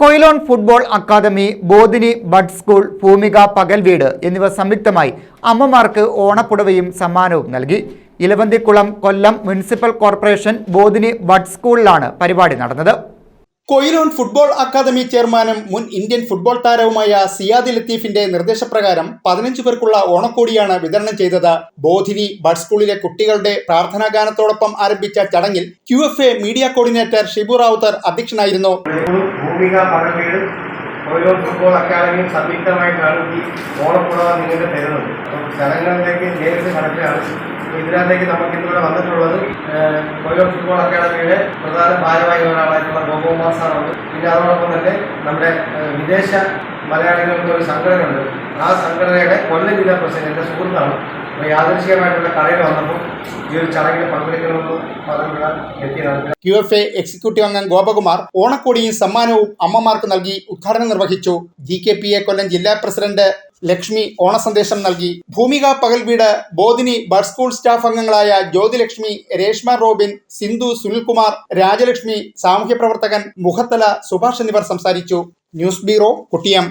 Quilon football academy Bodhini bud school Bhoomika പകൽ വീട് എന്നിവ സംയുക്തമായി അമ്മമാർക്ക് ഓണപ്പുടവയും സമ്മാനവും നൽകി. Elavanthikulam Kollam municipal corporation Bodhini bud സ്കൂളിലാണ് പരിപാടി നടന്നത്. കൊയിലോൺ ഫുട്ബോൾ അക്കാദമി ചെയർമാനും മുൻ ഇന്ത്യൻ ഫുട്ബോൾ താരവുമായ സിയാദ് ലത്തീഫിന്റെ നിർദ്ദേശപ്രകാരം പതിനഞ്ചു പേർക്കുള്ള ഓണക്കോടിയാണ് വിതരണം ചെയ്തത്. ബോധിനി ബഡ് സ്കൂളിലെ കുട്ടികളുടെ പ്രാർത്ഥനാ ഗാനത്തോടൊപ്പം ആരംഭിച്ച ചടങ്ങിൽ Q F A media coordinator Shibu Ravuthar അധ്യക്ഷനായിരുന്നു. ഓരോ ഫുട്ബോൾ അക്കാദമിയും സംയുക്തമായിട്ടാണ് ഈ ഓണക്കുടവ നിങ്ങൾക്ക് തരുന്നത് ചടങ്ങുകളിലേക്ക് നേരിട്ട് കടക്കുകയാണ് ഇതിനകത്തേക്ക് നമുക്ക് ഇന്നിവിടെ വന്നിട്ടുള്ളത് കൊല്ലം ഫുട്ബോൾ അക്കാദമിയുടെ പ്രധാന ഭാരവാഹി ഒരാളായിട്ടുള്ള ഗോപകുമാർ സാറുണ്ട് പിന്നെ അതോടൊപ്പം തന്നെ നമ്മുടെ വിദേശ മലയാളികൾക്ക് ഒരു സംഘടനയുണ്ട്. ആ സംഘടനയുടെ കൊല്ലം ജില്ലാ പ്രസിഡന്റ് എന്റെ സുഹൃത്താണ്. യാദൃശികമായിട്ടുള്ള കടയിൽ വന്നപ്പോൾ ഈ ഒരു ചടങ്ങിൽ പങ്കെടുക്കണമെന്ന് എഫ് എ എക്സിക്യൂട്ടീവ് അംഗം ഗോപകുമാർ ഓണക്കോടിയും സമ്മാനവും അമ്മമാർക്ക് നൽകി ഉദ്ഘാടനം നിർവഹിച്ചു. G K P A Kollam ജില്ലാ പ്രസിഡന്റ് ലക്ഷ്മി ഓണസന്ദേശം നൽകി. ഭൂമിക പകൽ വീട് ബോധിനി ബഡ് സ്കൂൾ സ്റ്റാഫ് അംഗങ്ങളായ ജ്യോതിലക്ഷ്മി രേഷ്മ റോബിൻ സിന്ധു സുനിൽകുമാർ രാജലക്ഷ്മി സാമൂഹ്യ പ്രവർത്തകൻ മുഖത്തല സുഭാഷ് എന്നിവർ സംസാരിച്ചു. News bureau Kuttiyam.